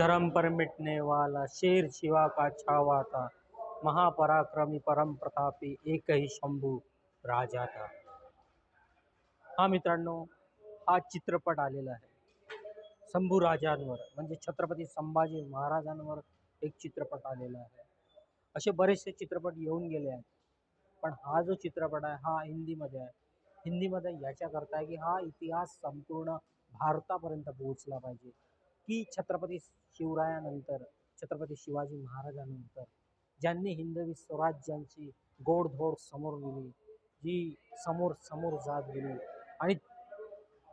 धर्म पर मिटने वाला शेर शिवा का छावा था। महापराक्रमी परम प्रतापी एकही शंभू राजा था। हा मित्रांनो हा चित्रपट आलेला आहे शंभू राजांवर म्हणजे छत्रपती संभाजी महाराजांवर एक चित्रपट आलेला आहे असे बरेचसे चित्रपट येऊन गेले आहेत पण हा जो चित्रपट आहे हा हिंदीमध्ये आहे। हिंदीमध्ये याच्याकरता आहे की हा इतिहास संपूर्ण भारतापर्यंत पोहोचला पाहिजे की छत्रपती शिवरायानंतर छत्रपती शिवाजी महाराजांनंतर ज्यांनी हिंदवी स्वराज्यांची गोडधोड समोर नेली जी समोर समोर जात गेली आणि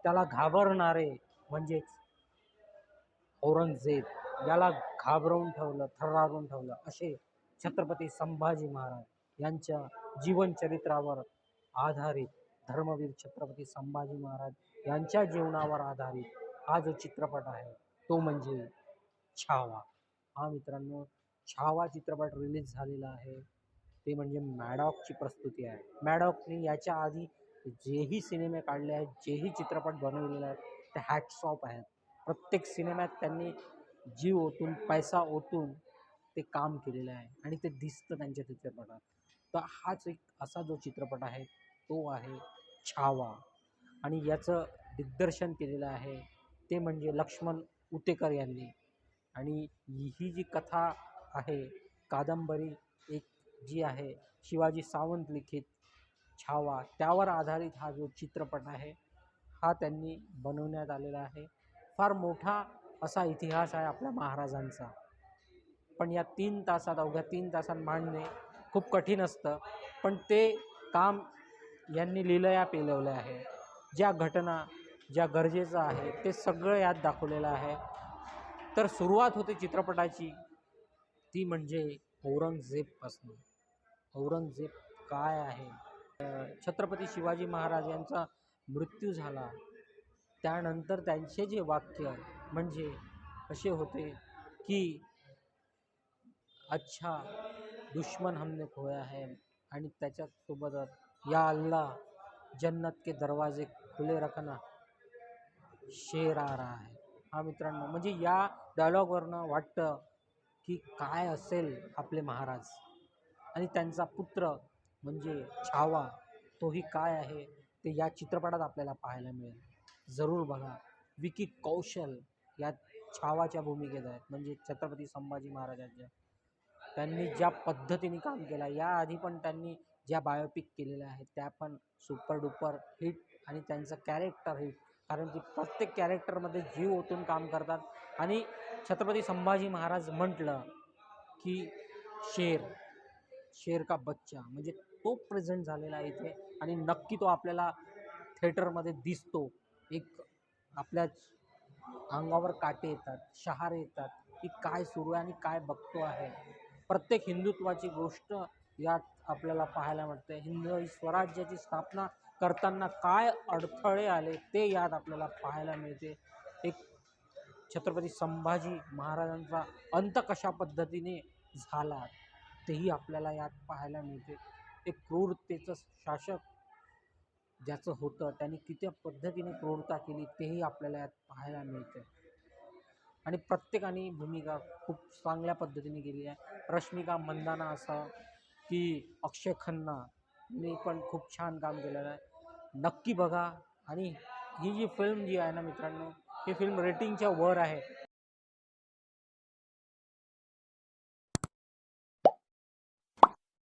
त्याला घाबरणारे म्हणजेच औरंगजेब याला घाबरवून ठेवलं थरारून ठेवलं असे छत्रपती संभाजी महाराज यांच्या जीवनचरित्रावर आधारित धर्मवीर छत्रपती संभाजी महाराज यांच्या जीवनावर आधारित हा जो चित्रपट आहे तो म्हणजे छावा. हा मित्रांनो छावा चित्रपट रिलीज झालेला आहे. ते म्हणजे मॅडॉकची प्रस्तुती आहे. मॅडॉकने याच्या आधी जेही सिनेमे काढले आहेत जेही चित्रपट बनवलेले आहेत ते हॅटसॉप आहेत. प्रत्येक सिनेमात त्यांनी जीव ओतून पैसा ओतून ते काम केलेलं आहे आणि ते दिसतं त्यांच्या चित्रपटात. तर हाच एक असा जो चित्रपट आहे तो आहे छावा. आणि याचं दिग्दर्शन केलेलं आहे ते म्हणजे लक्ष्मण उतेकर यांनी. आणि ही जी कथा आहे कादंबरी एक जी आहे शिवाजी सावंत लिखित छावा त्यावर आधारित हा जो चित्रपट आहे हा त्यांनी बनवण्यात आलेला आहे. फार मोठा असा इतिहास आहे आपल्या महाराजांचा. पण या तीन तासात अवघ्या तीन तासात मांडणे खूप कठीण असतं. पण ते काम यांनी लिलया पेलवलं आहे. ज्या घटना ज्या गरजेचं आहे ते सगळं यात दाखवलेलं आहे. तर सुरुवात होते चित्रपटाची. ती म्हणजे औरंगजेबपासून औरंगजेब काय आहे? छत्रपती शिवाजी महाराज यांचा मृत्यू झाला. त्यानंतर त्यांचे जे वाक्य म्हणजे असे होते की अच्छा दुश्मन हमने खोया है आणि त्याच्यासोबतच या अल्ला जन्नत के दरवाजे खुले रखना शेर आ रहा है. हा मित्रांनो म्हणजे या डायलॉगवरनं वाटतं की काय असेल आपले महाराज? आणि त्यांचा पुत्र म्हणजे छावा तोही काय आहे? ते या चित्रपटात आपल्याला पाहायला मिळेल. जरूर बघा. विकी कौशल या छावाच्या भूमिकेत आहेत. म्हणजे छत्रपती संभाजी महाराजांच्या. त्यांनी ज्या पद्धतीने काम केलं याआधी पण त्यांनी ज्या बायोपिक केलेल्या आहेत त्या पण सुपर डुपर हिट आणि त्यांचं कॅरेक्टर हिट कारण की प्रत्येक कॅरेक्टरमध्ये जीव ओतून काम करतात. आणि छत्रपती संभाजी महाराज म्हटलं की शेर शेर का बच्चा म्हणजे तो प्रेझेंट झालेला आहे इथे आणि नक्की तो आपल्याला थिएटरमध्ये दिसतो. एक आपल्याच अंगावर काटे येतात शहारे येतात की काय सुरू आहे आणि काय बघतो आहे. प्रत्येक हिंदुत्वाची गोष्ट यात आपल्याला पाहायला मिळते. हिंदू स्वराज्याची स्थापना करताना काय अडथळे आले ते यात आपल्याला पाहायला मिळते. एक छत्रपती संभाजी महाराजांचा अंत कशा पद्धतीने झाला तेही आपल्याला यात पाहायला मिळते. एक क्रूरतेचं शासक ज्याचं होतं त्यांनी किती पद्धतीने क्रूरता केली तेही आपल्याला यात पाहायला मिळते. आणि प्रत्येकाने भूमिका खूप चांगल्या पद्धतीने केली आहे. रश्मिका मंदाना असं की अक्षय खन्ना मी पण खूप छान काम केलेलं आहे. नक्की बघा. आणि ही जी फिल्म जी आहे ना मित्रांनो ही फिल्म रेटिंगच्या वर आहे.